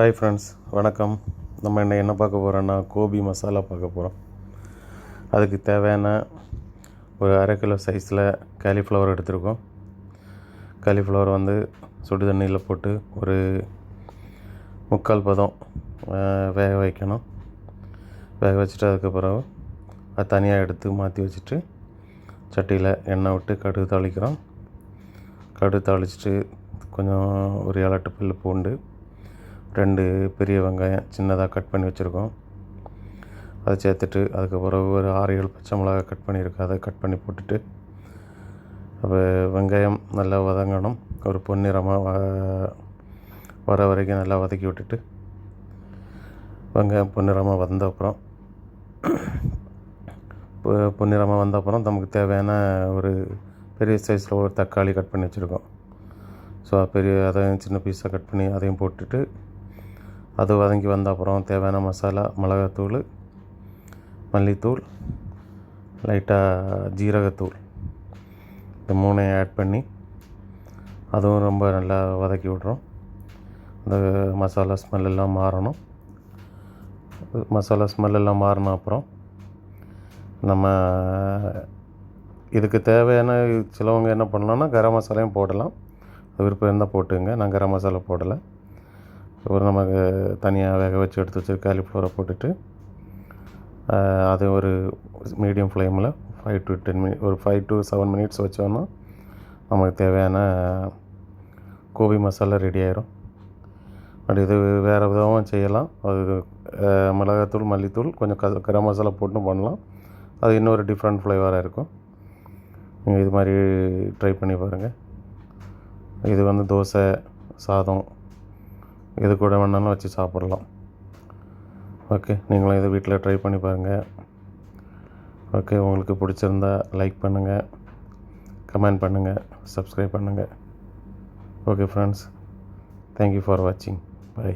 Hi friends வணக்கம். நம்ம என்ன என்ன பார்க்க போகிறோன்னா கோபி மசாலா பார்க்க போகிறோம் அதுக்கு தேவையான ஒரு அரை கிலோ சைஸில் காலிஃப்ளவர் எடுத்திருக்கோம். காலிஃப்ளவர் வந்து சுடு தண்ணியில் போட்டு ஒரு முக்கால் பதம் வேக வைக்கணும். வேக வச்சுட்டு அதுக்கப்புறம் அது தனியாக எடுத்து மாற்றி வச்சுட்டு சட்டியில் எண்ணெய் விட்டு கடுகு தாளிக்கிறோம். கடுகு தாளிச்சிட்டு கொஞ்சம் ஒரு ஏழு எட்டு பல்லு பூண்டு ரெண்டு பெரிய வெங்காயம் சின்னதாக கட் பண்ணி வச்சுருக்கோம். அதை சேர்த்துட்டு அதுக்கு பிறகு ஒரு ஆறு ஏழு பச்சை மிளகா கட் பண்ணியிருக்கோம் அதை கட் பண்ணி போட்டுட்டு அப்போ வெங்காயம் நல்லா வதங்கணும். ஒரு பொன்னிறமாக வ- வர வரைக்கும் நல்லா வதக்கி விட்டுட்டு வெங்காயம் பொன்னிறமாக வந்த அப்புறம் பொ- பொன்னிறமாக வந்த அப்புறம் நமக்கு தேவையான ஒரு பெரிய சைஸில் ஒரு தக்காளி கட் பண்ணி வச்சுருக்கோம். ஸோ பெரிய அதையும் சின்ன பீஸாக கட் பண்ணி அதையும் போட்டுட்டு அது வதங்கி வந்த அப்புறம் தேவையான மசாலா மிளகாத்தூள் மல்லித்தூள் லைட்டாக ஜீரகத்தூள். இந்த மூணையும் ஆட் பண்ணி அதுவும் ரொம்ப நல்லா வதக்கி விட்றோம். அந்த மசாலா ஸ்மெல் எல்லாம் மாறணும். மசாலா ஸ்மெல் எல்லாம் மாறின அப்புறம் நம்ம இதுக்கு தேவையான சிலவங்க என்ன பண்ணலாம்னா கரம் மசாலையும் போடலாம். விருப்பம் இருந்தால் போட்டுங்க நான் கரம் மசாலா போடலை. ஒரு நமக்கு தனியாக வேக வச்சு எடுத்து வச்சு காலிஃப்ளவரை போட்டுட்டு அது ஒரு மீடியம் ஃப்ளேமில் ஃபைவ் டு டென் மினிட் ஒரு ஃபைவ் டு செவன் மினிட்ஸ் வச்சோன்னா நமக்கு தேவையான கோபி மசாலா ரெடி ஆயிரும். பட் இது வேறு விதமாக செய்யலாம். அது மிளகாத்தூள் மல்லித்தூள் கொஞ்சம் க கரம் மசாலா போட்டும் பண்ணலாம். அது இன்னொரு டிஃப்ரெண்ட் ஃப்ளேவராக இருக்கும். நீங்கள் இது மாதிரி ட்ரை பண்ணி பாருங்கள் இது வந்து தோசை சாதம் இது கூட வேணாலும் வச்சு சாப்பிடலாம். ஓகே நீங்களும் இதை வீட்டில் ட்ரை பண்ணி பாருங்கள் ஓகே உங்களுக்கு பிடிச்சிருந்தா லைக் பண்ணுங்கள் கமெண்ட் பண்ணுங்கள் சப்ஸ்கிரைப் பண்ணுங்கள் okay friends thank you for வாட்சிங் பை